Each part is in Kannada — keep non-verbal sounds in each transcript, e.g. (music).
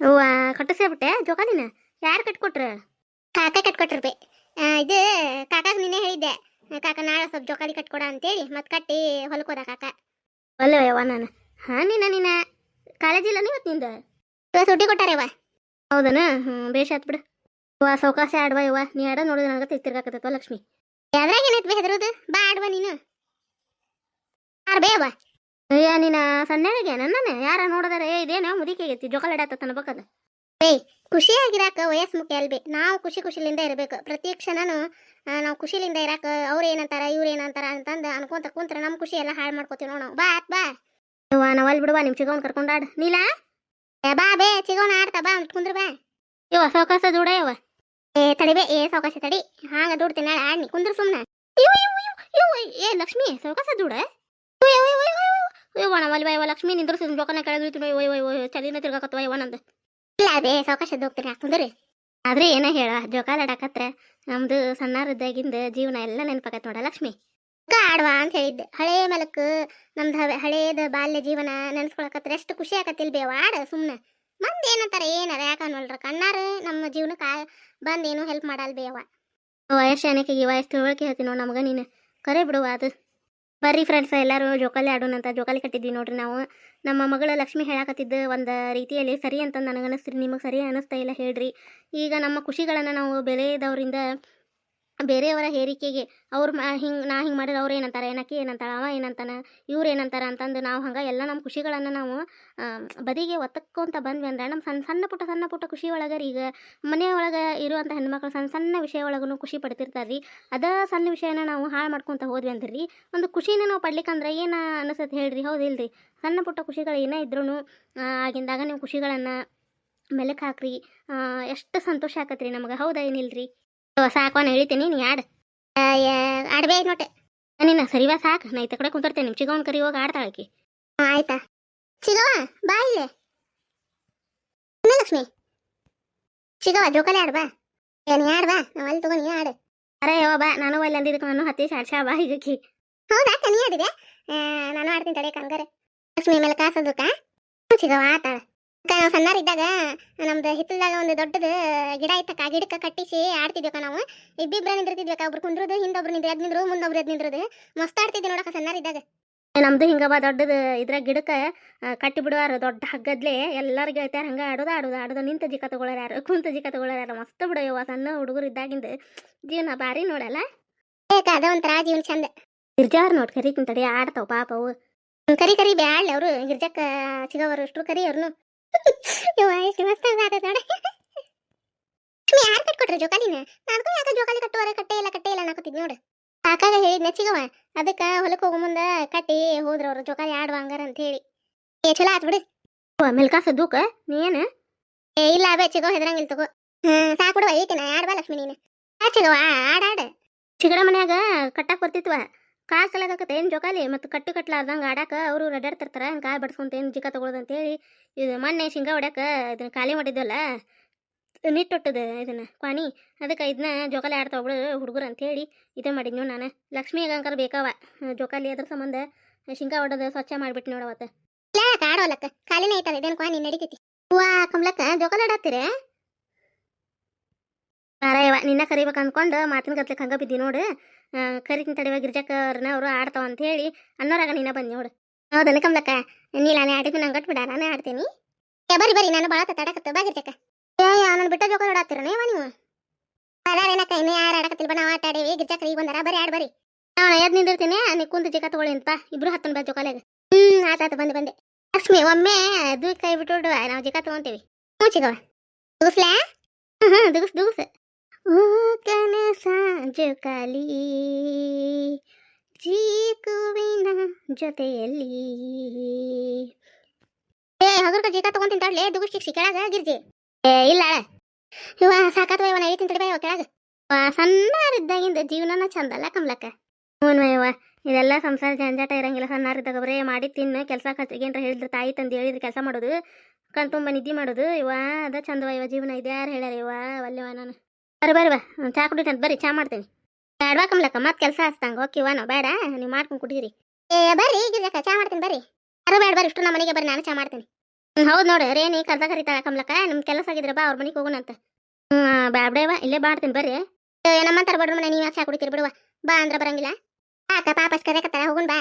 ಅವ್ವ ಕಟ್ಟಿಸ್ಬಿಟ್ಟೆ ಜೋಕಾಲಿನ ಯಾರು ಕಟ್ಕೊಟ್ರ? ಕಾಕ ಕಟ್ಕೊಟ್ರಬೆ ಇದು ಕಾಕಾಗ ನಿನ್ನೆ ಹೇಳಿದ್ದೆ. ಕಾಕ ನಾಳೆ ಸ್ವಲ್ಪ ಜೋಕಾಲಿ ಕಟ್ಕೊಡ ಅಂತೇಳಿ ಮತ್ತೆ ಕಟ್ಟಿ ಹೊಲಕೋದ ಕಾಕ. ಅಲ್ಲೇ ಯವ್ವ ನಾನು. ಹಾ ನೀನ ನೀನ? ಕಾಲೇಜ್ ಇಲ್ಲ ಇವತ್ತು ನಿಂದ? ಇವಾಗ ಸುಟ್ಟಿ ಕೊಟ್ಟಾರವ ಹೌದನ? ಹ್ಞೂ ಬೇಷ್ ಆತ್ ಬಿಡು. ಅವ್ವ ಸಾವಕಾಶ ಆಡ್ವ ಯವ್ವ. ನೀ ಆಡ ನೋಡಿದ್ರೆ ನನಗೆ ತಿರ್ಗಾಕತ್ತವ ಲಕ್ಷ್ಮಿ. ಯಾವ್ದ್ರಾಗ ಏನೈತಿ ಹೆದರುದು? ಬಾ ಆಡ್ವ ನೀನು. ಯಾರು ಬೇವ ಅಯ್ಯ ನೀನ ಸಣ್ಣಗೆ ನನ್ನ ಯಾರ ನೋಡಿದಾರೆ? ಏ ಇದೇನೋ ಮುದಿಕೆ ಆಗೈತಿ ಬಕದ ಆಡತ್ತ ಏ ಖುಷಿಯಾಗಿರಾಕ ವಯಸ್ಸು ಮುಖ್ಯ ಅಲ್ಬಿ. ನಾವು ಖುಷಿ ಖುಷಿಲಿಂದ ಇರಬೇಕು. ಪ್ರತಿ ಕ್ಷಣನು ನಾವು ಖುಷಿಲಿಂದ ಇರಾಕ ಅವ್ರು ಏನಂತಾರ ಇವ್ರು ಏನಂತಾರ ಅಂತಂದು ಅನ್ಕೊಂತ ಕುಂತ್ರ ನಮ್ಮ ಖುಷಿ ಎಲ್ಲ ಹಾಳು ಮಾಡ್ಕೋತೀವಿ ನೋಡು ಬಾ ಆತ್ ಬಾ. ನಾವು ನಾವಲ್ಲಿ ಬಿಡುವ ನಿಮ್ಮ ಚಿಗವನ್ ಕರ್ಕೊಂಡಾಡ ನೀಲ? ಏ ಬಾ ಬೇ ಚಿಗೋಣ ಆಡ್ತಾ ಬಾ ಅಂತ ಕುಂದ್ರ ಬಾ. ಯವ್ವ ಸೌಕಾಸ ದೂಡ ಇವ ಏ ತಡಿಬೇ ಏ ಸಾವಕಾಶ ತಡಿ. ಹಾಂಗ ದುಡ್ತೀನಿ ನಾಳೆ ಆಡ್ನಿ ಕುಂದ್ರ ಸುಮ್ಮನೆ ಏ ಲಕ್ಷ್ಮಿ ಸೌಕಾಸ ದೂಡ? ಯವ್ವ ನಮ್ಮಲ್ಲಿ ಯವ್ವ ಲಕ್ಷ್ಮಿ ನಿಂದ್ರಸಿದ್ ಜೋಕಾನ ಕೆಳಗಿಳಿತು ಒಯ್ ಒಯ್ ಒಯ್ ಚಲಿನ ತಿರ್ಗಾಕತ್ವ ಯವ್ವ ನಂದು ಇಲ್ಲ ಬೇ ಸಾವಕಾಶ ಹೋಗ್ತೀನಿ ಕುಂದ್ರಿ? ಆದ್ರೆ ಏನ ಹೇಳ ಜೋಕಾಲಾಡಕತ್ರ ನಮ್ದು ಸಣ್ಣರಿದ್ದಾಗಿಂದ ಜೀವನ ಎಲ್ಲ ನೆನಪಾಕತ್ ನೋಡ, ಲಕ್ಷ್ಮಿ. ಆಡ್ವಾ ಅಂತ ಹೇಳಿದ್ದೆ. ಹಳೆ ಮಲಕ್, ನಮ್ದು ಹಳೇದ ಬಾಲ್ಯ ಜೀವನ ನೆನ್ಸ್ಕೊಳಕತ್ರ ಎಷ್ಟು ಖುಷಿ ಆಕತ್ತಿಲ್ ಬೇವ ಆಡ ಸುಮ್ಮನೆ ಮಂದಿ ಏನಂತಾರ, ಏನಾರ, ಯಾಕೆ ಅನ್ನೋಲ್ರ ಕಣ್ಣಾರ ನಮ್ಮ ಜೀವನಕ್ಕೆ ಬಂದು ಏನು ಹೆಲ್ಪ್ ಮಾಡಲ್ ಬೇವ ವಯಸ್ಸು ಈ ವಯಸ್ಸು ತಿಳುವಳಿಕೆ ಹೇಳ್ತೀನಿ ನಮ್ಗೆ ನೀನು. ಕರೆ ಬಿಡುವ ಅದು. ಬರ್ರಿ ಫ್ರೆಂಡ್ಸ್ ಎಲ್ಲರೂ ಜೋಕಾಲಿ ಆಡೋಣ ಅಂತ ಜೋಕಾಲಿ ಕಟ್ಟಿದ್ವಿ ನೋಡ್ರಿ ನಾವು. ನಮ್ಮ ಮಗಳ ಲಕ್ಷ್ಮಿ ಹೇಳಕತ್ತಿದ್ದು ಒಂದು ರೀತಿಯಲ್ಲಿ ಸರಿ ಅಂತ ನನಗೆ ಅನಿಸ್ತೀರಿ ನಿಮಗೆ ಸರಿ ಅನ್ನಿಸ್ತಾ ಇಲ್ಲ ಹೇಳ್ರಿ. ಈಗ ನಮ್ಮ ಖುಷಿಗಳನ್ನು ನಾವು ಬೆಳೆದವರಿಂದ ಬೇರೆಯವರ ಹೇರಿಕೆಗೆ ಅವ್ರು ಹಿಂಗೆ, ನಾ ಹಿಂಗೆ ಮಾಡಿದ್ರೆ ಅವ್ರು ಏನಂತಾರೆ? ಏನಕ್ಕೆ ಏನಂತಾರ ಅವ ಏನಂತಾನ? ಇವ್ರು ಏನಂತಾರ ಅಂತಂದು ನಾವು ಹಂಗೆ ಎಲ್ಲ ನಮ್ಮ ಖುಷಿಗಳನ್ನು ನಾವು ಬದಿಗೆ ಒತ್ತಕ್ಕೊಂತ ಬಂದ್ವಿ ಅಂದ್ರೆ ನಮ್ಮ ಸಣ್ಣ ಸಣ್ಣ ಪುಟ್ಟ ಸಣ್ಣ ಪುಟ್ಟ ಖುಷಿ ಒಳಗೆ ಈಗ ಮನೆ ಒಳಗೆ ಇರುವಂಥ ಹೆಣ್ಮಕ್ಳು ಸಣ್ಣ ಸಣ್ಣ ವಿಷಯ ಒಳಗೂ ಖುಷಿ ಪಡ್ತಿರ್ತಾರೆ ರೀ. ಅದ ಸಣ್ಣ ವಿಷಯನ ನಾವು ಹಾಳು ಮಾಡ್ಕೊತ ಹೋದ್ವಿ ಅಂದ್ರೆ ರೀ. ಒಂದು ಖುಷಿನ ನಾವು ಪಡ್ಲಿಕ್ಕಂದ್ರೆ ಏನು ಅನಿಸುತ್ತೆ ಹೇಳ್ರಿ? ಹೌದಿಲ್ರಿ ಸಣ್ಣ ಪುಟ್ಟ ಖುಷಿಗಳು ಏನೇ ಇದ್ರೂ ಆಗಿಂದಾಗ ನೀವು ಖುಷಿಗಳನ್ನು ಮೆಲಕ್ ಹಾಕ್ರಿ. ಎಷ್ಟು ಸಂತೋಷ ಆಕತ್ರಿ ನಮಗೆ? ಹೌದಾ ಏನಿಲ್ರಿ ಸಾಕು ನಾನು ಹೇಳ್ತೀನಿ ನೀ ಆಡ್. ಆಡ್ಬೇ ನೋಟೆ ನೀನು ಸರಿವಾ ಸಾಕು ನಾ ಇತ್ತ ಕಡೆ ಕುಂತಿರ್ತೇನೆ ನಿಮ್ಮ ಚಿಗವನ್ ಕರಿ ಹೋಗಿ ಆಡ್ತಾಳಕಿ ಆಯ್ತಾ. ಚಿಗವ ಬಾ ಇಲ್ಲೇ. ಲಕ್ಷ್ಮಿ ಚಿಗವ ಜೋಕಾಲಿ ಆಡ್ಬಾ ಏ ನೀ ಆಡ್ಬಾ ನಾವು ಅಲ್ಲಿ ತಗೋ ನೀ ಆಡು. ಅರೆ ಯೋ ಬಾ ನಾನು ಅಲ್ಲಿ ಅಂದಿದ್ದಕ್ಕೆ ನಾನು ಹತ್ತಿ ಶಾಡ್ಶಾ ಬಾ ಈಗಕ್ಕಿ. ಹೌದಾ ನೀ ಆಡಿದೆ ನಾನು ಆಡ್ತೀನಿ ತಡೆ ಕಂಗಾರೆ ಲಕ್ಷ್ಮಿ ಮೇಲೆ ಕಾಸದಕ್ಕ ಚಿಗವ ಆತಾಳ. ಅಕ್ಕ ಇದ್ದಾಗ ನಮ್ದು ಹಿತ್ತಲದಾಗ ಒಂದು ದೊಡ್ಡದು ಗಿಡ ಇತ್ತಕ್ಕ ಆ ಗಿಡಕ್ಕೆ ಕಟ್ಟಿಸಿ ಆಡ್ತಿದ್ವಕ್ಕ ನಾವು. ಇಬ್ಬಿಬ್ರ ನಿಂದಿರ್ತಿದ್ವಕ್ಕ ಒಬ್ರು ಕುಂದ್ರದು ಹಿಂದೊಬ್ರು ನಿಂದ್ರ ಎದ್ ನಿಂದ್ರು ಮುಂದೊಬ್ರು ಎದ್ ನಿಂದ್ರದು. ಮಸ್ತ್ ಆಡ್ತಿದ್ವಿ ನೋಡಕ್ಕ ಸಣ್ಣರಿದ್ದಾಗ ನಮ್ದು ಹಿಂಗವ ದೊಡ್ಡದು ಇದ್ರ ಗಿಡಕ್ಕೆ ಕಟ್ಟಿ ಬಿಡುವಾರ ದೊಡ್ಡ ಹಗ್ಗದ್ಲೆ ಎಲ್ಲಾರು ಗೆಳತ್ಯಾರ ಹಂಗೆ ಆಡೋದು ಆಡೋದು ಆಡೋದು ನಿಂತ ಜಿಕ ತಗೊಳ್ಳಾರ ಕುಂತ ಜಿಕ ತಗೊಳ್ಳಾರ ಮಸ್ತ್ ಬಿಡೋಯವ ಸಣ್ಣ ಹುಡುಗರು ಇದ್ದಾಗಿಂದ. ಜೀವನ ಬಾರಿ ನೋಡಲ್ಲ? ಏಕ ಅದ ಒಂಥರ ಜೀವನ ಚಂದ. ಇರ್ಜಾರ್ ನೋಡ್ ಕರಿ ತಡಿ ಆಡ್ತಾವ ಪಾಪ ಅವು. ಕರಿ ಕರಿ ಬ್ಯಾಳ ಅವರು ಗಿರ್ಜಕ್ಕ ಸಿಗವರು ಇಷ್ಟು ಕರಿ ಅವ್ರನ್ನು ಎಷ್ಟು ಮಸ್ತ್ ಆದ ನೋಡ ಲಕ್ಷ್ಮಿ ಯಾರು ಕಟ್ಕೊಟ್ರಿ ಜೋಕಾಲಿನ ನಾನು ಯಾಕೆ ಜೋಕಾಲಿ ಕಟ್ಟುವರೆ ಕಟ್ಟೆ ಇಲ್ಲ ಕಟ್ಟೆ ಇಲ್ಲ ಅನ್ನಕತ್ತಿದ್ ನೋಡು ಕಾಕಾಗ ಹೇಳಿದ್ನ ಚಿಗವ ಅದಕ್ಕ ಹೊಲಕ್ಕೆ ಹೋಗೋ ಮುಂದ ಕಟ್ಟಿ ಹೋದ್ರ ಅವ್ರು ಜೋಕಾಲಿ ಆಡುವ ಹಂಗಾರ ಅಂತ ಹೇಳಿ. ಏ, ಚಲೋ ಆತ್ ಬಿಡು. ಮಿಲ್ಕಾ ದೂಕ ನೀ ಏನು ಏ, ಇಲ್ಲ ಬೇ ಚಿಗೋ ಹೆದ್ರಂಗಿಲ್ಲ ತಗೋ. ಹ್ಮ್, ಸಾಕು ಬಿಡುವ ಐತಿನ ಆಡ್ಬಾ ಲಕ್ಷ್ಮಿ ನೀನು. ಆ ಚಿಗವ ಆಡ್, ಆಡ. ಚಿಗಡ ಮನ್ಯಾಗ ಕಟ್ಟಕ್ ಬರ್ತಿತ್ವ. ಕಾಲ್ ಕಲಾಗತ್ತ ಏನು ಜೋಕಾಲಿ ಮತ್ತು ಕಟ್ಟಿ ಕಟ್ಲಾರ್ದಂಗೆ ಆಡಾಕ ಅವರು ರೆಡಾಡ್ತಿರ್ತಾರೆ ಹಂಗೆ ಕಾಯಿ ಬಡ್ಸ್ಕೊಂತ ಏನು ಜಿಕ ತಗೊಳ್ಳೋದು ಅಂತೇಳಿ ಇದು ಮೊನ್ನೆ ಶೇಂಗಾ ಹೊಡ್ಯಾಕ ಇದನ್ನ ಖಾಲಿ ಮಾಡಿದ್ವಲ್ಲ? ನಿಟ್ಟೊಟ್ಟದ ಇದನ್ನ ಕ್ವಾಣಿ ಅದಕ್ಕೆ ಇದನ್ನ ಜೋಕಾಲಿ ಆಡ್ತಾ ಬಿಡು ಹುಡುಗರು ಅಂತೇಳಿ ಇದೇ ಮಾಡಿದ್ನು ನಾನು. ಲಕ್ಷ್ಮಿ ಅಂಕರ್ ಬೇಕಾವ ಜೋಕಾಲಿ ಅದ್ರ ಸಂಬಂಧ ಶೇಂಗಾ ಹೊಡೋದು ಸ್ವಚ್ಛ ಮಾಡಿಬಿಟ್ಟು ನೋಡವತ್ತ ಇಲ್ಲ ಆಡೋಲಕ್ಕ ಖಾಲಿನೇ ಐತದ ಇದೇನು ಕ್ವಾಣಿ ನಡಿತೈತಿ. ಹೂವಾ ಕಮ್ಲಕ್ಕ ಜೋಕಾಲಿ ಆಡಾತಿರ ಬಾರಯ್ಯವ ನಿನ್ನ ಕರಿಬೇಕು ಅಂದ್ಕೊಂಡು ಮಾತಿನ ಗತ್ಲಕ್ಕೆ ಹಂಗೆ ಬಿದ್ದಿ ನೋಡು. ಕರಿತೀನಿ ತಡೆವ ಗಿರ್ಜಕ್ಕರ್ನ ಅವರು ಆಡ್ತಾವ ಅಂತ ಹೇಳಿ ಅನ್ನೋರಾಗ ನೀನ ಬಂದು ನೋಡು. ಹೌದನ ಕಮ್ಲಕ್ಕ ನೀಲಾನೆ ಆಡಿದ್ದು ನಂಗೆ ಗಟ್ ಬಿಡ ನಾನೇ ಆಡ್ತೀನಿ. ಏ ಬರಿ ಬರ್ರಿ, ನಾನು ಭಾಳ ತಡಕತ್ತ ಬಾಗಿರ್ತಕ್ಕ ಏ ನಾನು ಬಿಟ್ಟ ಜೋಕ ಆಡತ್ತೀರ, ನೀವ ನೀವು? ಅದಾರೇನಕ್ಕ ಇನ್ನು ಯಾರು ಆಡಕತ್ತಿಲ್ಲ ಬಾ, ನಾವು ಆಟ ಆಡೇವಿ ಗಿರ್ಜಕ್ಕ ಈಗ ಬಂದಾರ, ಬರ್ರಿ, ಆಡ್ ಬರಿ ನಾನು ಎದ್ ನಿಂದಿರ್ತೀನಿ, ನೀ ಕುಂತು ಜಿಕ ತಗೊಳ್ಳಿ ಅಂತ ಇಬ್ರು ಹತ್ತನ ಬಾ ಹ್ಮ್ ಆತಾತ ಬಂದೆ ಬಂದೆ. ಲಕ್ಷ್ಮಿ, ಒಮ್ಮೆ ಅದು ಕೈ ಬಿಟ್ಟು ನಾವು ಜಿಕ ತಗೊಂತೀವಿ. ಹ್ಞೂ ಚಿಗವ ಮುಗಿಸ್ಲಾ ಹ್ಞೂ ದುಗುಸ್ ದುಗುಸ್ ಜೋಕಾಲಿ ಜೀಕುವಿನ ಜೊತೆಯಲ್ಲಿ. ಏ ಹಗುರ್ಕ ಜೀಕ ತಗೊಂತೀನಿ ತಡ್ಲೆ ದುಗುಷ್ಟಿಕ್ ಕೆಳಗ ಗಿರ್ಜಿ. ಏ, ಇಲ್ಲ ಇವ ಸಾಕತ್ವ ಇವನ ನಡೀತೀನಿ ತಡಿ ಬೈವ ಕೆಳಗ. ಸಣ್ಣರಿದ್ದಾಗಿಂದ ಜೀವನನ ಚಂದಲ್ಲ ಕಮ್ಲಕ್ಕ. ಹ್ಞೂ ಯವ್ವ ಇದೆಲ್ಲ ಸಂಸಾರ ಜಂಜಾಟ ಇರಂಗಿಲ್ಲ. ಸಣ್ಣಾರಿದ್ದಾಗ ಬರೇ ಮಾಡಿ ತಿನ್ನು, ಕೆಲಸ ಏನ್ರ ಹೇಳಿದ್ರೆ ತಾಯಿ ತಂದು ಹೇಳಿದ್ರೆ ಕೆಲಸ ಮಾಡೋದು ಕಣ್ ತುಂಬ ನಿದ್ದೆ ಮಾಡೋದು. ಇವ, ಅದ ಚಂದವ ಇವ, ಜೀವನ ಇದ್ಯಾರು ಹೇಳ್ಯಾರ ಇವ ಒಲ್ಲೆವ ನಾನು. ಬರ್ರಿ ಬರ್ರಿ ಬಾ. ಚಾ ಕುಡಿತಂತ ಬರ್ರಿ ಚಾ ಮಾಡ್ತೇನೆ. ಬೇಡವಾ ಕಮ್ಲಕ್ಕ ಮತ್ತೆ ಕೆಲಸ ಹಚ್ತಂಗ ನಾವು ಬೇಡ ನೀವು ಮಾಡ್ಕೊಂಡು ಕುಡೀರಿ. ಏ ಬರ್ರಿ ಗಿರ್ಜಕ್ಕ ಚಾ ಮಾಡ್ತೀನಿ ಬರ್ರಿ. ಅರ ಬೇಡ ಬರ್ರಿ ಇಷ್ಟು ನಮ್ಮ ಮನೆಗೆ ಬರ್ರಿ ನಾನು ಚಾ ಮಾಡ್ತೀನಿ. ಹೌದು ನೋಡಿ ನೀ ಕರ್ದ ಕರಿತಾಳ ಕಮ್ಲಕ್ಕ ನಿಮ್ಮ ಕೆಲಸ ಆಗಿದ್ರೆ ಬಾ ಅವ್ರ ಮನೆಗೆ ಹೋಗೋಣಂತ. ಹ್ಞೂ ಬ್ಯಾಬ್ಡೇವ ಇಲ್ಲೇ ಬಾಡ್ತೀನಿ ಬರ್ರಿ. ಏ, ನಮ್ಮಂತಾರ ಬಡ್ರ ಮನೆ ನೀವು ಚಾ ಕುಡಿತೀರಿ ಬಿಡುವ? ಬಾ ಅಂದ್ರ ಬರಂಗಿಲ್ಲ. ಆತ ಪಾಪ ಅಷ್ಟ್ ಕರೆಯಕತ್ತಾರ ಬಾ.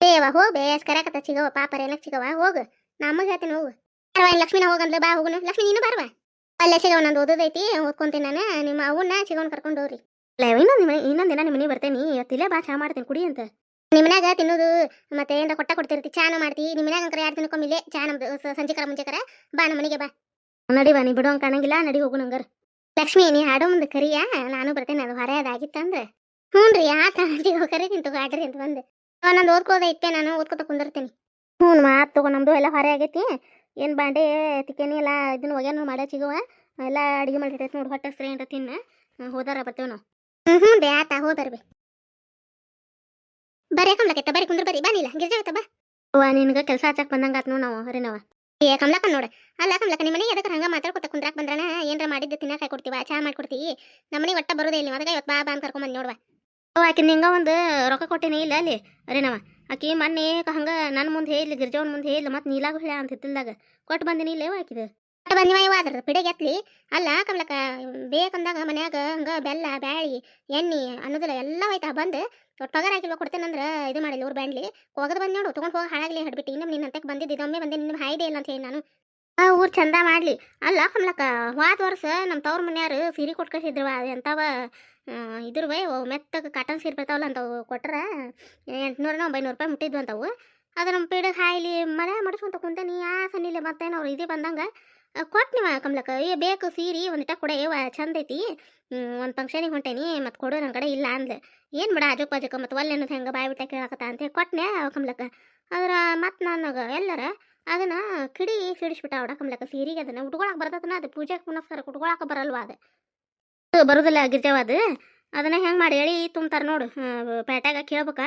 ಏವ ಹೋಗ್ ಬೇ ಅಷ್ಟ್ ಕರೆಯಕತ್ತ ಸಿಗವ ಪಾಪ ಏನಕ್ಕೆ ಸಿಗವ ಹೋಗು ನಮಗೆ ಹೇಳ್ತೀನಿ ಹೋಗು. ಇನ್ ಲಕ್ಷ್ಮಿನ ಹೋಗಂದ್ಲ ಬಾ ಹೋಗುನು. ಲಕ್ಷ್ಮಿ ನೀನು ಬಾರವಾ? ಅಲ್ಲೇ ಸಿಗವ ನಂದು ಓದೋದೈತಿ ಓದ್ಕೊಂತೀನಿ ನಾನು, ನಿಮ್ಮ ಅವನ್ನ ಸಿಗವನ್ ಕರ್ಕೊಂಡು ಹೋಗ್ರಿ. ಇಲ್ಲ ಇನ್ನೊಂದು ನಿಮ್ಮ ಇನ್ನೊಂದು ದಿನ ನಿಮ್ಮ ಬರ್ತೇನೆ ಇವತ್ತಿಲ್ಲೇ ಬಾ, ಚಾ ಮಾಡ್ತೀನಿ, ಕುಡಿ ಅಂತ. ನಿಮ್ಮನ್ಯಾಗ ತಿನ್ನೋದು, ಮತ್ತೆ ಏನಾರ ಕೊಟ್ಟ ಕೊಡ್ತಿರ್ತಿ, ಚಾನ ಮಾಡ್ತಿ ನಿಮ್ಮನ್ಯಾಗ ಅಂಕರ ಎರಡು ಇಲ್ಲೇ ಚಾ ನಮ್ದು ಸಂಜೆಕರ ಮುಂಚೆಕರ ಬಾ ನಮ್ಮ ಮನೆಗೆ ಬಾ. ನಡಿ ಬಾ, ನೀ ಬಿಡೋ ಕಾಣಂಗಿಲ್ಲ, ನಡಿ ಹೋಗು ನಂಗರ್. ಲಕ್ಷ್ಮಿ, ನೀ ಹಾಡೋ ಮುಂದೆ ಕರಿಯ, ನಾನು ಬರ್ತೇನೆ, ಅದು ಹೊರೆ ಅದಾಗಿತ್ತಂದ್ರೆ ಹ್ಞೂ ರೀ ಆತ ಅಜ್ಜಿಗೆ ಕರಿತೀನಿ ತಗೋ ಆಡ್ರಿ ಅಂತ ಬಂದು. ನಂದು ಓದ್ಕೋದ ನಾನು ಓದ್ಕೋತ ಕುಂದಿರ್ತೀನಿ. ಹ್ಞೂ ಮಾತು ತಗೋ, ನಮ್ದು ಎಲ್ಲ ಹೊರೆ ಆಗೈತಿ. ಏನ್ ಬಾಂಡೆ ತಿಕ್ಕೇನಿ ಎಲ್ಲ ಇದನ್ನ ಒಗ್ಯಾನು ಮಾಡ್ಯಾ ಸಿಗುವ ಎಲ್ಲ ಅಡಿಗೆ ಮಾಡಿರ್ತೈತಿ ನೋಡಿ ಹೊಟ್ಟೆ ಹಸ್ರಿ ಅಂತ ತಿನ್ನ. ಹೋದಾರ ಬರ್ತೇವೆ ನಾವು. ಹ್ಞೂ ಹ್ಞೂ ಬೇ ಆತ ಹೋದಾರ ಬರ್ಬಿ ಬರೇ ಕಮ್ಲಕೈತ ಬರೀ ಕುಂದ್ರ ಬರೀ ಬಾನಿಲ್ಲ ಗಿರ್ಜಾಗತ್ತ ಬಾ. ಅವ್ವ ನಿನ್ಗ ಕೆಲಸ ಹಚ್ಚಕ್ ಬಂದಂಗ ಆತ್ನು ನಾವು ಹರಿನವ ಏ ಕಮ್ಲಕ್ಕ ನೋಡ. ಅಲ್ಲ ಕಮ್ಲಕ್ಕ ನಿಮ್ಮ ಮನೆ ಎದಕ್ಕೆ ಹಂಗೆ ಮಾತಾಡ್ಕೊತ ಕುಂದ್ರಾಕ್ ಬಂದ್ರಣ ಏನ್ರ ಮಾಡಿದ್ದು ತಿನ್ನಕ್ಕೆ ಕೊಡ್ತೀವ ಚಾ ಮಾಡ್ಕೊಡ್ತೀವಿ ನಮ್ಮ ಮನೆಗೆ ಒಟ್ಟ ಬರೋದೇ ಇಲ್ಲ ಅದಕ್ಕೆ ಇವತ್ತು ಬಾ ಬಾ ಅಂತ ಕರ್ಕೊಂಬಂದು ನೋಡುವ. ಓ ಆಕೆ ನಿಂಗ ಒಂದು ರೊಕ್ಕ ಕೊಟ್ಟಿನಿ ಇಲ್ಲ ಅಲ್ಲಿ ಅರೇನವ ಆಕಿ ಮೊನ್ನೆ ಹಂಗ ನನ್ನ ಮುಂದೆ ಹೇಳಿ, ಗಿರ್ಜವನ್ ಮುಂದೆ ಹೇಳಿ, ಮತ್ತೆ ನೀಲಾಗ ಹೇಳ ಅಂತ ಹಿತ್ತಲ್ದಾಗ. ಕೊಟ್ಟು ಬಂದಿನಿ ಇಲ್ಲೇವ ಆಕಿದ. ಕೊಟ್ಟು ಬಂದಿವ ಇವ ಅದ್ರ ಪಿಡೆಗೆ ಎತ್ಲಿ. ಅಲ್ಲ ಕಮಲಕ ಬೇಕಂದಾಗ ಮನ್ಯಾಗ ಹಂಗ ಬೆಲ್ಲ, ಬ್ಯಾಳಿ, ಎಣ್ಣೆ, ಅನ್ನೋದಿಲ್ಲ ಎಲ್ಲ ಹೋಯ್ತಾ. ಬಂದು ಒಟ್ಟು ಪಗಾರ ಕೊಡ್ತೇನೆ ಕೊಡ್ತೇನಂದ್ರೆ ಇದು ಮಾಡಿಲ್ಲ ಊರು ಬ್ಯಾಂಡ್ಲಿ ಹೋಗದ ಬಂದು ನೋಡು, ತೊಗೊಂಡು ಹೋಗಿ ಹಾಳಾಗ್ಲಿ, ಹಡ್ಬಿಟ್ಟು. ಇನ್ನೊಮ್ಮೆ ನಿನ್ನ ಅಂತಕ್ಕೆ ಬಂದಿದ್ದು, ಇದೊಮ್ಮೆ ಬಂದೆ, ನಿನ್ನ ಹಾಯ್ದೆ ಇಲ್ಲ ಅಂತ ಹೇಳಿ ನಾನು ಊರ್ ಚಂದ ಮಾಡ್ಲಿ. ಅಲ್ಲ, ಕಮ್ಲಕ್ಕ, ಹೋದ ವರ್ಷ ನಮ್ಮ ತವ್ರ ಮನ್ಯಾರು ಸೀರೆ ಕೊಟ್ಟು ಎಂಥವ ಇದ್ರ ಬೈ ಮೆತ್ತಗೆ ಕಾಟನ್ ಸೀರೆ ಬರ್ತಾವಲ್ಲ ಅಂತವು ಕೊಟ್ರ ಎಂಟ್ನೂರ ಒಂಬೈನೂರು ರೂಪಾಯಿ ಮುಟ್ಟಿದ್ವು ಅಂತವು. ಅದು ನಮ್ಮ ಪೀಡ ಹಾಯ್ಲಿ ಮನೆ ಮಾಡಿಸ್ಕೊಂತ ಕುಂತ, ನೀ ಯಾ ಸನ್ನಿಲ್ಲ ಮತ್ತೇನು ಅವ್ರು ಇದೇ ಬಂದಂಗ ಕೊಟ್ನಿವ ಕಮ್ಲಕ್ಕ, ಏ, ಬೇಕು ಸೀರೆ ಒಂದಿಟ ಕೊಡ ಚಂದ ಐತಿ. ಒಂದು ಫಂಕ್ಷನಿಗೆ ಹೊಂಟೇನಿ, ಮತ್ತು ಕೊಡು ನನ್ನ ಕಡೆ ಇಲ್ಲ ಅಂದ್ಲೆ. ಏನು ಬಿಡ ಅಜಕ್ ಬಜಕ, ಮತ್ತು ಒಲ್ಲೆ ಅನ್ನೋದು ಹೆಂಗೆ ಬಾಯಿ ಬಿಟ್ಟ ಕೇಳಕತ್ತ ಅಂತ ಕೊಟ್ನೆ, ಕಮ್ಲಕ್ಕ. ಅದ್ರ ಮತ್ತು ನನಗೆ ಎಲ್ಲರ ಅದನ್ನ ಕಿಡಿ ಸಿಡಿಸ್ಬಿಟ್ಟ ಅವಡ ಕಮ್ಲಕ್ಕ ಸೀರೆಗೆ ಅದನ್ನು ಉಟ್ಕೊಳಕ್ ಬರ್ತದನ ಅದು ಪೂಜೆಗೆ ಪುನಸ್ಕಾರ ಉಟ್ಕೊಳಕ್ಕೆ ಬರಲ್ವಾ ಅದು. ಬರೋದಿಲ್ಲ ಗಿರ್ಜಾವ ಅದು. ಅದನ್ನ ಹೆಂಗೆ ಮಾಡಿ ಹೇಳಿ ತುಂಬ್ತಾರೆ ನೋಡು. ಪೇಟ್ಯಾಗ ಕೇಳ್ಬೇಕಾ.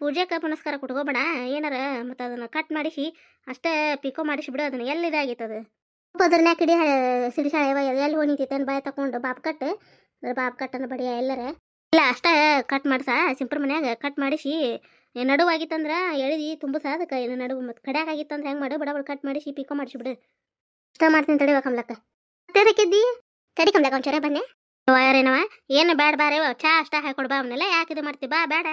ಪೂಜೆಗೆ ಪುನಸ್ಕಾರ ಕುಟ್ಕೋಬೇಡ. ಏನಾರ ಮತ್ತು ಅದನ್ನು ಕಟ್ ಮಾಡಿಸಿ ಅಷ್ಟೇ ಪಿಕೋ ಮಾಡಿಸಿ ಬಿಡು ಅದನ್ನು. ಎಲ್ಲಿ ಇದಾಗಿತ್ತದು ಅದ್ರನ್ನ ಕಿಡಿ ಸಿಡಿಸಾಳೆವ ಎಲ್ಲಿ ಹೊಣಿತೈತೆ ಬಾಯ್ ತಕೊಂಡು ಬಾಪ್ ಕಟ್ ಅದ್ರ ಬಾಪ್ ಕಟ್ಟನ ಬಡಿಯ ಎಲ್ಲರ. ಇಲ್ಲ, ಅಷ್ಟೇ ಕಟ್ ಮಾಡ್ಸ. ಸಿಂಪರ್ ಮನ್ಯಾಗ ಕಟ್ ಮಾಡಿಸಿ ನಡುವಾಗಿತ್ತಂದ್ರ ಎಳಿದಿ ತುಂಬಸ ಅದಕ್ಕೆ ಏನು ನಡುವು ಮತ್ತು ಕಡ್ಯಾಗ ಆಗಿತ್ತಂದ್ರೆ ಹೆಂಗೆ ಮಾಡು ಬಡ ಬಡ ಕಟ್ ಮಾಡಿ ಪಿಕೋ ಮಾಡಿಸಿ ಬಿಡು. ಇಷ್ಟ ಮಾಡ್ತೀನಿ ತಡಿವ ಕಮ್ಲಕ್ಕ. ಅದಕ್ಕಿದ್ದಿ ತಡಿ ಒಂಚೂರ ಬನ್ನಿ. ಯಾರೇನವ ಏನು ಬೇಡ ಬಾರೆ ಚಾ ಅಷ್ಟ ಹಾಕೊಡ್ ಬಾ ಅವನ್ನೆಲ್ಲ. ಯಾಕೆ ಇದು ಮಾಡ್ತಿ? ಬಾ ಬೇಡ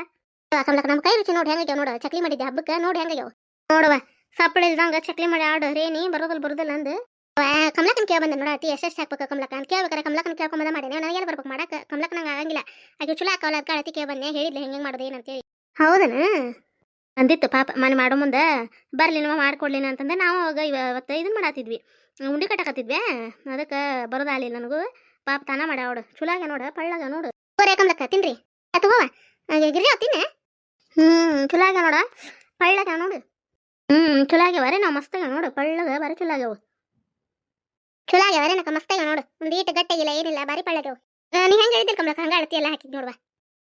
ಕಮ್ಲಕ್ಕ ನಮ್ಮ ಕೈ ರುಚಿ ನೋಡಿ ಹೆಂಗಾಗ್ಯಾವ ನೋಡು. ಚಕ್ಲಿ ಮಾಡಿದ್ದೆ ಹಬ್ಬಕ್ಕೆ, ನೋಡಿ ಹೆಂಗಾಗ್ಯಾವ ನೋಡುವ ಸಪ್ಪಳ ಇಲ್ದಂಗ ಚಕ್ಲಿ ಮಾಡಿ ಆಡು. ರೇನಿ ಬರೋದಲ್ಲ ಬರೋದಿಲ್ಲ ಅಂದು ಕಮ್ಲಕ್ಕನ ಕೇಳ ಬಂದೆ ನೋಡ. ಅತಿ ಎಷ್ಟೆಷ್ಟು ಹಾಕ್ಬೇಕು ಕಮ್ಲಕ್ಕ? ಅಂತ ಕೇಳ್ಬೇಕಾರೆ ಕಮ್ಲಕ್ಕನ ಕೇಳ್ಕೊಂಬಂದ ಮಾಡಿ ನನಗೆ ಎಲ್ಲಿ ಬರ್ಬೇಕು ಮಾಡಕ್ಕೆ ಕಮ್ಲಕ್ಕ ನಂಗೆ ಆಗಂಗಿಲ್ಲ. ಆಕೆ ಚುಲೋ ಹಾಕವಲ್ಲ ಅದಕ್ಕೆ ಅಳತಿ ಕೇಳ ಬಂದೆ. ಹೇಳಿದ್ಲೆ ಹೆಂಗೆ ಹೆಂಗೆ ಮಾಡೋದು ಏನಂತೇಳಿ ಹೌದನ? ಅಂದಿತ್ತು ಪಾಪ ಮನೆ ಮಾಡೋ ಮುಂದೆ ಬರ್ಲಿ ನಮ್ಮ ಮಾಡ್ಕೊಡ್ಲಿನ ಅಂತಂದ್ರೆ ನಾವು ಅವಾಗ ಇವತ್ತು ಇದನ್ನ ಮಾಡಾತಿದ್ವಿ. ಉಂಡಿ ಕಟ್ಟಕತ್ತಿದ್ವಿ ಅದಕ್ಕೆ ಬರೋದಾಗಲಿಲ್ಲ ನನಗೂ. ಪಾಪ ತಾನ ಮಾಡ್ಯಾವಡು ಚುಲಾಗ ನೋಡ ಪಳ್ಳಾಗ ನೋಡು. ಹೋರೆ ಕಮ್ಲಕ್ಕ ತಿನ್ರಿ. ಆತು ಹೋವ ಗಿರಿ ಹ್ಞೂ ಹ್ಮ್ ಚುಲಾಗ ನೋಡ. ಪಳ್ಳಾಗ ನೋಡು. ಹ್ಮ್ ಚುಲಾಗ್ಯವರೆ ನಾವು ಮಸ್ತಾಗ ನೋಡು. ಪಳ್ಳಗ ಬರೀ ಚುಲಾಗ್ಯವು ಚುಲೋ ಆಗ್ಯಾವ ಏನಕ್ಕ ಮಸ್ತ್ ಆಗ್ಯಾವ ನೋಡು. ಒಂದು ಈಟ ಗಟ್ಟಿಗಿಲ್ಲ ಏನಿಲ್ಲ ಬಾರಿ ಪಳ್ಳಗ್ಯಾವ ನೀ ಹೆಂಗೆ ಹೇಳಿದ್ರಿ ಕಮ್ಲಕ್ಕ? ಹಂಗ ಅಳತಿ ಎಲ್ಲ ಹಾಕಿದ್ ನೋಡುವ.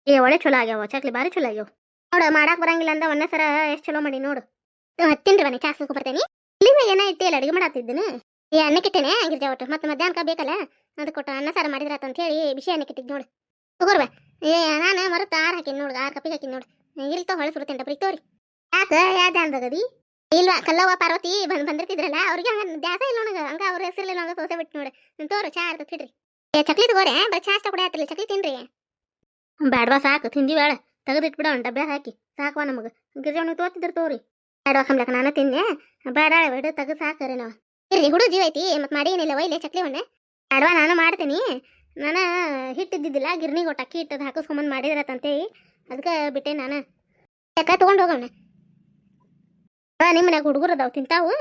ಏ ಒಳ್ಳೆ ಚಲೋ ಆಗ್ಯಾವ ಚಕ್ಲಿ ಬಾರಿ ಚಲೋ ಆಗ್ಯಾವ. ನೋಡು, ಮಾಡಾಕ ಬರಂಗಿಲ್ಲ ಅಂದ ಒಂದೇ ಸರ ಎಷ್ಟು ಚಲೋ ಮಾಡಿ ನೋಡು. ತಿನ್ರಿ ಬನ್ನಿ ಚಾಸ್ ಬರ್ತೇನೆ. ಇಲ್ಲಿ ಮ್ಯಾಗ ಏನ ಇಟ್ಟಿ ಅಲ್ಲ ಅಡುಗೆ ಮಾಡತ್ತಿದ್ದೇನೆ ಈ ಅನ್ನಕ್ಕಿಟ್ಟೇನೆ ಗಿರ್ಜಾ ಒಟ್ಟು, ಮತ್ತೆ ಮಧ್ಯಾಹ್ನಕ ಬೇಕಲ್ಲ? ಅದಕ್ಕೆ ಕೊಟ್ಟು ಅನ್ನ ಸಾರು ಮಾಡಿದ್ರಾತ ಅಂತ ಹೇಳಿ ಬಿಸಿ ಅನ್ನಕ್ಕಿಟ್ಟಿದ್ ನೋಡು. ತಗೋರ್ವ ಏ, ನಾನು ಮರತ್ತ ಆರು ಹಾಕಿನಿ ನೋಡು ಆರು ಕಪ್ಪಿಗೆ ಹಾಕಿನಿ ನೋಡು. ಇಲ್ಲಿ ತೋ ಹೊಳೆ ಸುರುತ್ತೇನೆ ಬ್ರಿ ತೋರಿ. ಯಾಕ ಯಾವ್ದು ಅಂದಗದಿ ಇಲ್ವಾ, ಕಲ್ಲವ್ವ, ಪಾರ್ವತಿ ಬಂದ್ ಬಂದಿರ್ತಿದ್ರಲ್ಲ, ಅವ್ರಿಗೆ ಹಂಗ ದ್ಯಾಸ ಇಲ್ಲ ನನಗೆ ಹಂಗ ಅವ್ರ ಹೆಸರಿಲ್ಲ ನಂಗೆ ಸೋಸೆ ಬಿಟ್ಟು ನೋಡಿ. ತೋರು, ಚಾ ಇರ್ತದೆ ತಿಡ್ರಿ ಏ, ಚಕ್ಲಿ ತಗೋರೆ, ಬರೀ ಚಾ ಅಷ್ಟ ಕೂಡ ಆತಿಲ್ಲ ಚಕ್ಲಿ ತಿನ್ರಿ. ಬ್ಯಾಡ್ವಾ ಸಾಕು, ತಿಂದಿ ಬೇಡ ತೆಗೆದಿಟ್ಬಿಡ ಡಬ್ಬೆ ಹಾಕಿ. ಸಾಕವಾ ನಮಗೆ ಗಿರ್ಜವನಿಗೆ ತೋತಿದ್ರು ತೋರಿ. ಬೇಡವಾ ಕಮ್ಲಕ್ಕ ನಾನು ತಿನ್ನೆ ಬೇಡ ಬಿಡು, ತೆಗೆದು ಸಾಕರಿ ನಾವು. ಇರ್ರಿ, ಹುಡುಗ ಜೀವ ಐತಿ, ಮತ್ತೆ ಮಾಡಿ ಏನಿಲ್ಲ, ಒಯ್ಲೆ, ಚಕ್ಲಿ ಒಣ್ಣೆ ಬೇಡವಾ, ನಾನು ಮಾಡ್ತೀನಿ. ನಾನು ಹಿಟ್ಟಿದ್ದಿದ್ದಿಲ್ಲ ಗಿರ್ನಿಗೆ ಒಟ್ಟು ಅಕ್ಕಿ ಹಿಟ್ಟದು ಹಾಕಿಸ್ಕೊಂಬಂದು ಮಾಡಿದ್ರತ್ತಂತೇಳಿ ಅದಕ್ಕೆ ಬಿಟ್ಟೆ ನಾನು. ಯಾಕ, ತಗೊಂಡು ಹೋಗೋಣ ನಿಮ್ಮ ಮನ್ಯಾಗ ಹುಡುಗರು ಅದಾವ, ತಿಂತಾವು.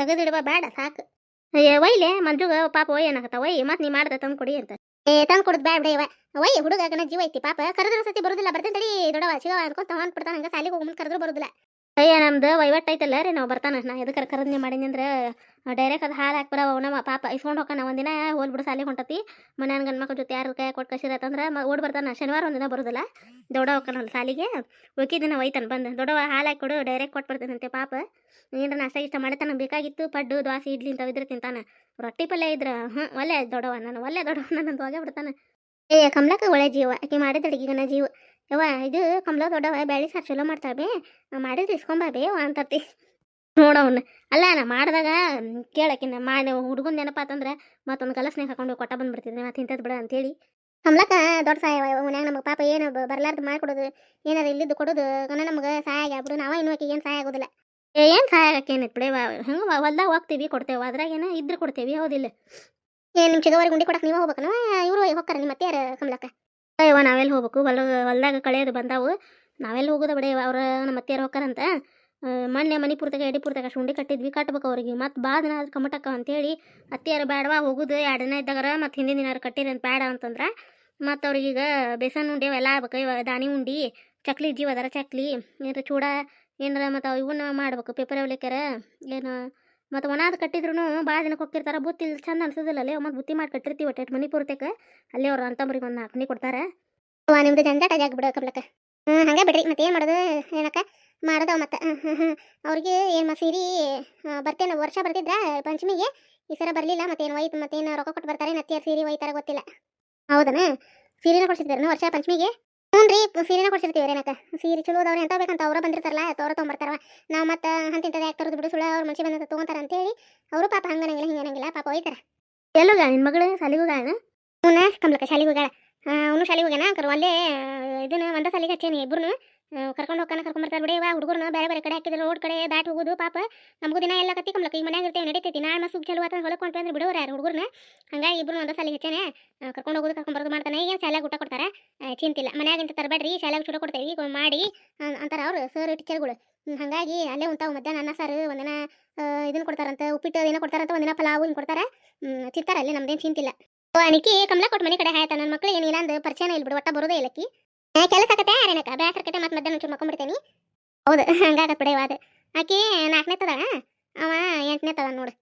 ತೆಗೆದಿಡುವ ಬೇಡ, ಸಾಕು. ಒಯ್ಲೆ, ಮಂಜುಗ, ಪಾಪ ಒಯ್ ಏನಾಗತ್ತ, ಒಯ್, ಮತ್ತೆ ನೀ ಮಾಡ್ದ ತಂದು ಕೊಡಿ ಅಂತ. ಏ ಕೊಡುದು ಬೇಡ ಬಿಡ ಇವ. ಹುಡುಗ ಗಣ ಜೀವ ಐತಿ, ಪಾಪ. ಕರೆದ್ರ ಸತಿ ಬರುದಿಲ್ಲ ಬರ್ತೇನೆ ತಡಿ ದೊಡ್ಡವ ಶಿವ ಅನ್ಕೊಂತ ಹಾನ್ ಬಿಡ್ತಾನ, ಹಂಗ ಸಾಲಿಗೆ ಹೋಗಿ ಮುಂದೆ ಕರೆದ್ರು ಬರುದಿಲ್ಲ. ಅಯ್ಯ, ನಮ್ದು ವೈವಟ್ ಐತಲ್ಲ ರೀ, ನಾವು ಬರ್ತಾನ. ನಾ ಎದಕ್ಕೆ ಕರದ್ನೆ ಮಾಡೀನಿ ಅಂದ್ರೆ ಡೈರೆಕ್ಟ್ ಅದು ಹಾಲು ಹಾಕಿ ಬರವ ನಮ್ಮ ಪಾಪ. ಇಸ್ಕೊಂಡು ಹೋಗೋಣ ಒಂದಿನ ಹೋಲ್ ಬಿಡು ಸಾಲಿಗೆ ಹೊಂಟತಿ. ಮನ್ಯಾನ ಗಂಡ ಮಕ್ಳ ಜೊತೆ ಯಾರು ಕೈ ಕೊಟ್ಟು ಕಸಿರತ್ತಂದ್ರೆ ಓಡ್ ಬರ್ತಾನ. ಶನಿವಾರ ಒಂದಿನ ಬರೋದಿಲ್ಲ. ದೊಡ್ಡ ಹೋಗ್ಕನಲ್ಲ ಸಾಲಿಗೆ. ಉಳ್ಕಿದಿನ ಒಯ್ತಾನೆ, ಬಂದು. ದೊಡ್ಡವ ಹಾಲು ಕೊಡು ಡೈರೆಕ್ಟ್ ಕೊಟ್ಟು ಬರ್ತಾನಂತೆ ಪಾಪ. ಏನ್ರ ನಾಷ್ಟ ಇಷ್ಟ ಮಾಡತಾನ ಬೇಕಾಗಿತ್ತು ಪಡ್ಡು ದೋಸೆ ಇಡ್ಲಿ ಇಂಥವು ಇದ್ರೆ ತಿಂತಾನೆ. ರೊಟ್ಟಿ ಪಲ್ಯ ಇದ್ರ ಹ್ಞೂ ಒಳ್ಳೆ ದೊಡ್ಡವ ನಾನು, ಒಳ್ಳೆ ದೊಡ್ಡವ ನನ್ನ ಹೋಗೇ ಬಿಡ್ತಾನೆ ಏ, ಕಮಲಕ್ಕ ಒಳ್ಳೆ ಜೀವ, ಆಕೆ ಮಾಡಿದ ಅಡಿಗೆಗನ ಜೀವ. ಯವ್ವ, ಇದು ಕಮಲ ದೊಡ್ಡವ ಬ್ಯಾಳಿ ಸಾರು ಚಲೋ ಮಾಡ್ತಾವೆ ಮಾಡಿದ್ರೆ ಇಸ್ಕೊಂಬಾಬೆ ಅಂತತಿ ನೋಡವನ್ನ ಅಲ್ಲ, ನಾ ಮಾಡಿದಾಗ ಕೇಳಕಿನ್ನ ಮಾಡಿ ಹುಡುಗನ ನೆನಪಾತಂದ್ರೆ ಮತ್ತೊಂದು ಕಲಸ್ನಾಗ ಹಾಕೊಂಡು ಕೊಟ್ಟ ಬಂದ್ಬಿಡ್ತಿದ್ದೆ ಮತ್ತೆ ಇಂಥದ್ದು ಬಿಡ ಅಂತೇಳಿ. ಕಮಲಕ್ಕ, ದೊಡ್ಡ ಸಹಾಯ ಮನ್ಯಾಗ ನಮಗೆ ಪಾಪ ಏನು ಬರ್ಲಾರ್ದು ಮಾಡ್ಕೊಡೋದು, ಏನಾರ ಇಲ್ಲಿದ್ದು ಕೊಡೋದು ಕಣ ನಮಗೆ ಸಹಾಯ ಆಗ್ಬಿಡು ನಾವು ಇನ್ನೂ ಆಕೆ ಏನು ಸಹಾಯ ಆಗೋದಿಲ್ಲ. ಏನು ಸಹಾಯ ಆಗಕ್ಕೆ ಬಿಡಿ. ಹಂಗೆ ಹೊಲ್ದಾಗ ಹೋಗ್ತೀವಿ, ಕೊಡ್ತೇವೆ. ಅದ್ರಾಗ ಏನೋ ಇದ್ರೆ ಕೊಡ್ತೇವೆ ಹೌದಿಲ್ಲ ಏನು ನಿಮ್ಮ ಚಿಗವರಿಗೆ ಗುಂಡಿ ಕೊಡಕ್ಕೆ ನೀವು ಹೋಗ್ಬೇಕನವ ಇವರು ಹೋಗ್ತಾರ, ನಿಮ್ಮ ಮತ್ತೆ ಕಮ್ಲಕ್ಕ. ಅಯ್ಯವ ನಾವೆಲ್ಲಿ ಹೋಗ್ಬೇಕು? ಹೊಲ, ಹೊಲ್ದಾಗ ಕಳೆಯೋದು ಬಂದಾವು. ನಾವೆಲ್ಲಿ ಹೋಗೋದು ಬಿಡೇ ಅವ್ರ ನಮ್ಮ ಅತ್ತೆಯರು ಹೋಗ್ತಾರಂತ. ಮೊನ್ನೆ ಮನೆ ಪೂರ್ತಕ ಮಣಿಪುರದಾಗ, ಎಡಿಪುರದಾಗ ಶುಂಡಿ ಕಟ್ಟಿದ್ವಿ, ಕಟ್ಬೇಕು ಅವ್ರಿಗೆ. ಮತ್ತು ಬಾ ದಿನ ಅದು ಕಮಟಕ್ಕ ಅಂತೇಳಿ ಅತ್ತೆಯರು ಬೇಡವಾ ಹೋಗುದು, ಎರಡು ದಿನ ಇದ್ದಾಗ ಮತ್ತು ಹಿಂದಿನ ದಿನ ಕಟ್ಟಿರಿ ಅಂತ ಬೇಡ ಅಂತಂದ್ರೆ. ಮತ್ತು ಅವ್ರಿಗೀಗ ಬೇಸನ್ ಉಂಡೆ ಅವೆಲ್ಲ ಆಗ್ಬೇಕು. ಇವಾಗ ದಾನಿ ಉಂಡಿ, ಚಕ್ಲಿ ಜೀವ ಚಕ್ಲಿ. ಏನಾರ ಚೂಡ ಏನಾರ ಮತ್ತು ಇವನ್ನ ಮಾಡ್ಬೇಕು ಪೇಪರ್ ಅವಲಿಕ್ಕಾರ ಏನು ಮತ್ತು ಒಣಾದ ಕಟ್ಟಿದ್ರು ಭಾಳ ದಿನಕ್ಕೆ ಹೋಗ್ತಿರ್ತಾರೆ, ಬುತ್ತಿ ಚಂದ ಅನ್ಸೋದಿಲ್ಲ ಅಲ್ಲೇ ಮತ್ತು ಬುತ್ತಿ ಮಾಡಿ ಕಟ್ಟಿರ್ತೀವಿ ಒಟ್ಟು ಮನಿ ಪೂರ್ತಕ್ಕೆ ಅಲ್ಲೇ ಅವ್ರು ಅಂತಂಬ್ರಿಗೆ ಒಂದು ನಾಲ್ಕು ಮನಿ ಕೊಡ್ತಾರೆ. ನಿಮ್ದು ಜಂಜಾಟ ಜಾಗ ಬಿಡು ಕಮ್ಲಕ್ಕ ಹ್ಞೂ ಹಂಗೆ ಬಿಡ್ರಿ ಮತ್ತೆ ಏನು ಮಾಡೋದು ಏನಕ್ಕ? ಮಾಡೋದವ ಮತ್ತೆ. ಹ್ಞೂ ಅವ್ರಿಗೆ ಏನು ಸೀರೆ ಬರ್ತೇನೆ, ವರ್ಷ ಬರ್ತಿದ್ರ ಪಂಚಮಿಗೆ? ಈ ಸಲ ಬರಲಿಲ್ಲ ಮತ್ತೇನು ಒಯ್ತು ಮತ್ತೇನು ರೊಕ್ಕ ಕೊಟ್ಟು ಬರ್ತಾರೆ ನತ್ತಿಯ ಸೀರೆ ಒಯ್ತಾರೆ ಗೊತ್ತಿಲ್ಲ. ಹೌದನ? ಸೀರೆನ ಕೊಡ್ಸಿರ್ತಾರೆ ವರ್ಷ ಪಂಚಮಿಗೆ? ಹ್ಞೂ ರೀ ಸೀರೆನ ಕೊಡ್ಸಿರ್ತೀವಿ ಏನಕ್ಕ. ಸೀರೆ ಚಲೋ ಅದಾವ್ರಿ ಎಂತ ಬೇಕಂತ ಅವ್ರ ಬಂದಿರ್ತಾರಲ್ಲ ಅವ್ರ ತೊಗೊಂಬರ್ತಾರ. ನಾವು ಮತ್ತೆ ಹಂತಿಂತದ ಯಾಕೆ ತರೋದು ಬಿಡು ಸುಳ್ಳು ಅವ್ರ ಮನುಷ್ಯ ಬಂದ ತೊಗೊಂತಾರ ಅಂತೇಳಿ ಅವರು ಪಾಪ ಹಂಗನಂಗಿಲ್ಲ ಹಿಂಗನಂಗಿಲ್ಲ ಪಾಪ ಒಯ್ತಾರ. ಎಲ್ಲೋಗ ನಿನ್ನ ಮಗಳು ಸಾಲಿಗೋಗಾಳ ಹ್ಞೂ ಕಮ್ಲಕ್ಕ ಶಾಲಿಗೆ ಹೋಗ್ಯಾಳ. ಅವನು ಶಾಲಿಗೆ ಹೋಗ್ಯಾನ ಕರ್ ಅಲ್ಲೇ ಇದನ್ನ ಒಂದ ಸಾಲಿಗೆ ಹಚ್ಚೇನಿ ಇಬ್ರು ಕರ್ಕೊಂಡು ಹೋಗ್ತಾನ ಕರ್ಕೊಂಬರ್ತಾರೆ ಬಿಡಿ. ವಾ ಹುಡುಗರ್ನ ಬೇರೆ ಬೇರೆ ಕಡೆ ಹಾಕಿದ್ರೆ, ರೋಡ್ ಕಡೆ ದಾಟಿ ಹೋಗೋದು ಪಾಪ. ನಮಗೂ ದಿನ ಎಲ್ಲ ಕತ್ತಿ ಕಮ್ಲಕ್ಕ ಈಗ ಮನ್ಯಾಗ ಇರ್ತೇವೆ, ನಡೀತೈತಿ. ನಾಳೆ ಮಸೂಗ್ ಚಲೋ ಆತ ಹೊಲಕ್ಕೆ ಹೊಂಟು ಅಂದ್ರೆ ಬಿಡೋರು ಯಾರು ಹಂಗಾಗಿ ಇಬ್ರು ಒಂದ ಸಲ ಹೆಚ್ಚೇನೆ. ಕರ್ಕೊಂಡು ಹೋಗೋದು, ಕರ್ಕೊಂಡ್ ಬರೋದು ಮಾಡ್ತಾನೆ. ಈಗ ಶಾಲ್ಯಾಗ ಊಟ ಕೊಡ್ತಾರ? ಚಿಂತಿಲ್ಲ ಚಿಂತಿಲ್ಲ. ಮನ್ಯಾಗಿಂತ ತರಬೇಡ್ರಿ, ಶಾಲ್ಯಾಗ ಚೂಡ ಕೊಡ್ತೇವೆ. ಈಗ ಮಾಡಿ ಅಂತಾರೆ ಅವರು, ಸರ್ ಟೀಚರ್ಗಳು ಹಂಗಾಗಿ ಅಲ್ಲೇ ಉಂಟಾವು ಮಧ್ಯಾಹ್ನ ಅನ್ನ, ಸಾರು, ಒಂದಿನ ಇದನ್ನು ಕೊಡ್ತಾರಂತ, ಉಪ್ಪಿಟ್ಟು ಏನೋ ಕೊಡ್ತಾರಂತ ಒಂದಿನ ಪಲಾವು ಹಿಂಗೆ ಕೊಡ್ತಾರ. ತಿಂತಾರ ಅಲ್ಲಿ, ನಮ್ದೇನು ಚಿಂತಿಲ್ಲ. ಅನಿಕಿ ಕಮಲ ಕೊಟ್ಟು ಮನೆ ಕಡೆ ಹಾಯ್ತಾನೆ ನನ್ನ ಮಕ್ಳು ಏನಿಲ್ಲ ಅಂದ್ರೆ ಪರಿಚಯನ ಇಲ್ಲ ಬಿಡು. ಒಟ್ಟ ಬರೋದೇ ಇಲ್ಲಕ್ಕಿ. ಕೆಲಸ ಆಗತ್ತೆ ಯಾರೇನಕ್ಕ ಬೇಸರ ಕತೆ ಮತ್ತೆ ಮಧ್ಯಾಹ್ನ ಚೂರು ಮಕ್ಕೊಂಡ್ಬಿಡ್ತೇನಿ ಹೌದು (laughs) ಹಂಗಾಗತ್ತೆ ಬಿಡಿ ಅದು ಆಕಿ ನಾಲ್ಕನೇ ತದ ಅವ ಎಂಟನೇ ತದ ನೋಡು.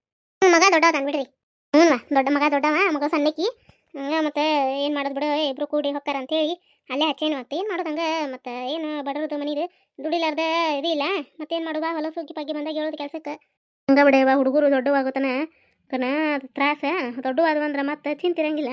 ಮಗ ದೊಡ್ಡವ ಬಿಡ್ರಿ. ಹ್ಞೂ ದೊಡ್ಡ ಮಗ ದೊಡ್ಡವ ಮಗ ಸಣ್ಣಕ್ಕಿ. ಹಂಗ ಮತ್ತೆ ಏನು ಮಾಡೋದು ಬಿಡು, ಇಬ್ರು ಕೂಡಿ ಹೋಗ್ತಾರ ಅಂತೇಳಿ ಅಲ್ಲೇ ಹಚ್ಚೇನು ಮತ್ತೆ. ಏನು ಮಾಡೋದು ಹಂಗೆ? ಮತ್ತೆ ಏನು ಬಡವ್ರದ್ದು ಮನಿದು, ದುಡಿಲಾರ್ದ ಇದು ಇಲ್ಲ. ಮತ್ತೇನು ಮಾಡುವ? ಹೊಲ ಸುಗ್ಗಿ ಪಗ್ಗಿ ಬಂದಾಗ ಹೇಳೋದು ಕೆಲಸಕ್ಕೆ. ಹಂಗ ಬಿಡವ ಹುಡುಗರು ದೊಡ್ಡವಾಗುತ್ತಾನ ಕನ ತ್ರಾಸ ದೊಡ್ಡವಾದ್ವಂದ್ರೆ ಮತ್ತೆ ಚಿಂತಿರಂಗಿಲ್ಲ.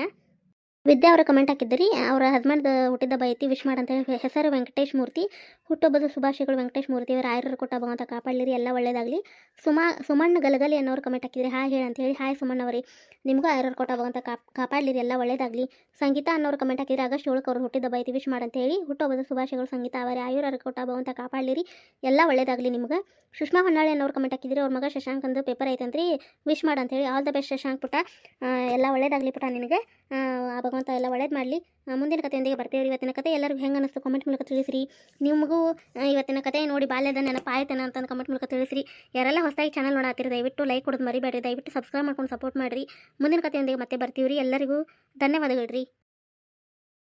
ವಿದ್ಯಾ ಅವರ ಕಮೆಂಟ್ ಹಾಕಿದ್ರಿ ಅವರ ಹಸ್ಬೆಂಡ್ ಹುಟ್ಟಿದ ಬೈತಿ ವಿಶ್ ಮಾಡಂತೇಳಿ ಹೆಸರು ವೆಂಕಟೇಶ್ ಮೂರ್ತಿ ಹುಟ್ಟುಹಬ್ಬದ ಶುಭಾಶಯಗಳು ವೆಂಕಟೇಶ್ ಮೂರ್ತಿ ಅವರ ಆಯುರ್ ಕೊಟ್ಟ ಭಗವಂತ ಕಾಪಾಡಲಿರಿ ಎಲ್ಲ ಒಳ್ಳೇದಾಗಲಿ. ಸುಮಾ ಸುಮಣ್ಣ ಗಲಗಲಿ ಅನ್ನೋರು ಕಮೆಂಟ್ ಹಾಕಿದ್ರಿ ಹಾಯ್ ಹೇಳಿ ಅಂತೇಳಿ ಹಾಯ್ ಸುಮಣ್ಣ ಅವರೇ ನಿಮಗೂ ಆಯುರ್ ಕೊಟ್ಟ ಭಗವಂತ ಕಾಪ್ ಕಾಪಾಡಲಿರಿ ಎಲ್ಲ ಒಳ್ಳೇದಾಗಲಿ. ಸಂಗೀತ ಅನ್ನೋರು ಕಮೆಂಟ್ ಹಾಕಿದ್ರಿ ಆಗಸ್ಟ್ ಏಳಕ್ಕೆ ಅವರು ಹುಟ್ಟಿದ ಬೈತಿ ವಿಶ್ ಮಾಡಂತೇಳಿ ಹುಟ್ಟುಹಬ್ಬದ ಶುಭಾಶಯಗಳು ಸಂಗೀತ ಅವರೇ ಆಯುರರು ಕೊಟ್ಟ ಭಗವಂತ ಕಾಪಾಡಲಿರಿ ಎಲ್ಲ ಒಳ್ಳೇದಾಗಲಿ ನಿಮ್ಗೆ. ಸುಷ್ಮಾ ಹೊನ್ನಾಳಿ ಅನ್ನೋರು ಕಮೆಂಟ್ ಹಾಕಿದ್ರಿ ಅವ್ರ ಮಗ ಶಶಾಂಕ್ ಅಂದು ಪೇಪರ್ ಐತಂತ್ರಿ ವಿಶ್ ಮಾಡಂತೇಳಿ ಆಲ್ ದ ಬೆಸ್ಟ್ ಶಶಾಂಕ್ ಪುಟ ಎಲ್ಲ ಒಳ್ಳೇದಾಗಲಿ ಪುಟ ನಿನಗೆ. ಆ, ಭಗವಂತ ಎಲ್ಲ ಒಳ್ಳೇದು ಮಾಡಲಿ. ಮುಂದಿನ ಕಥೆಯೊಂದಿಗೆ ಬರ್ತೀವಿ ಇವತ್ತಿನ ಕತೆ ಎಲ್ಲರಿಗೂ ಹೆಂಗೆ ಅನ್ನಿಸ್ತು ಕಮೆಂಟ್ ಮೂಲಕ ತಿಳಿಸ್ರಿ. ನಿಮಗೂ ಇವತ್ತಿನ ಕತೆ ನೋಡಿ ಬಾಲ್ಯದ ನೆನಪಾಯ್ತನ ಅಂತ ಕಮೆಂಟ್ ಮೂಲಕ ತಿಳಿಸ್ರಿ. ಯಾರೆಲ್ಲ ಹೊಸದಾಗಿ ಚಾನಲ್ ನೋಡತ್ತೀರಿ ದಯವಿಟ್ಟು ಲೈಕ್ ಕೊಡೋದು ಮರಿಬೇಡ್ರಿ. ದಯವಿಟ್ಟು ಸಬ್ಸ್ಕ್ರೈಬ್ ಮಾಡ್ಕೊಂಡು ಸಪೋರ್ಟ್ ಮಾಡಿರಿ. ಮುಂದಿನ ಕಥೆಯೊಂದಿಗೆ ಮತ್ತೆ ಬರ್ತೀವಿ ರೀ ಎಲ್ಲರಿಗೂ ಧನ್ಯವಾದಗಳು ರೀ.